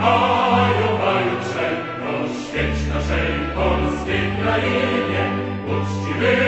maju, maju świeć naszej polskiej krainie, uczciwy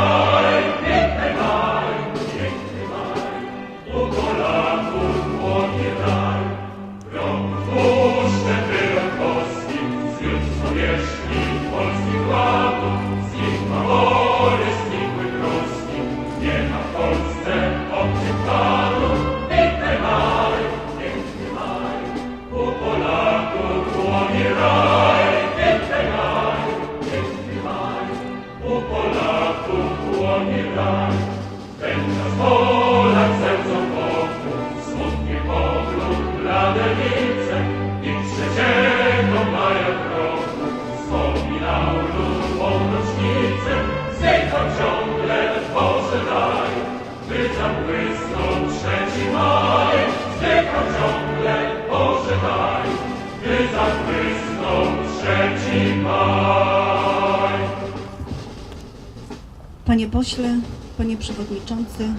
Panie pośle, panie przewodniczący,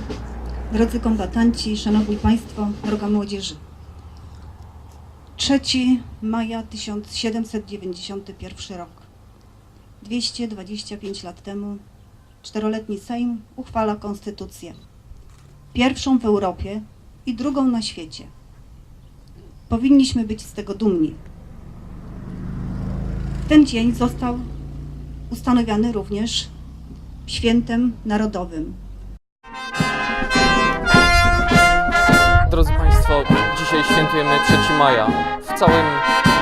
drodzy kombatanci, szanowni państwo, droga młodzieży. 3 maja 1791 rok. 225 lat temu czteroletni Sejm uchwala konstytucję. Pierwszą w Europie i drugą na świecie. Powinniśmy być z tego dumni. Ten dzień został ustanowiony również świętem narodowym. Drodzy Państwo, dzisiaj świętujemy 3 maja. W całym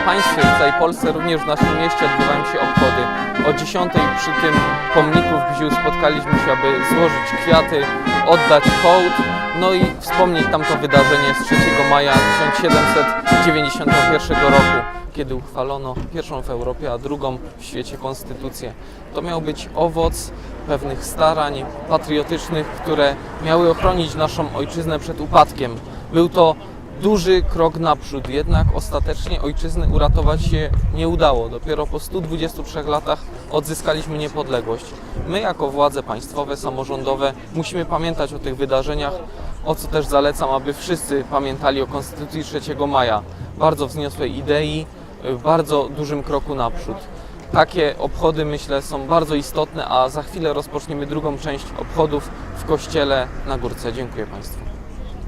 państwie, w całej Polsce, również w naszym mieście odbywają się obchody. O 10 przy tym pomniku w Gziu spotkaliśmy się, aby złożyć kwiaty, oddać hołd, no i wspomnieć tamto wydarzenie z 3 maja 1791 roku, kiedy uchwalono pierwszą w Europie, a drugą w świecie konstytucję. To miał być owoc pewnych starań patriotycznych, które miały ochronić naszą ojczyznę przed upadkiem. Był to duży krok naprzód, jednak ostatecznie ojczyzny uratować się nie udało. Dopiero po 123 latach odzyskaliśmy niepodległość. My, jako władze państwowe, samorządowe, musimy pamiętać o tych wydarzeniach, o co też zalecam, aby wszyscy pamiętali o Konstytucji 3 maja. Bardzo wzniosłej idei, bardzo dużym kroku naprzód. Takie obchody, myślę, są bardzo istotne, a za chwilę rozpoczniemy drugą część obchodów w kościele na Górce. Dziękuję Państwu.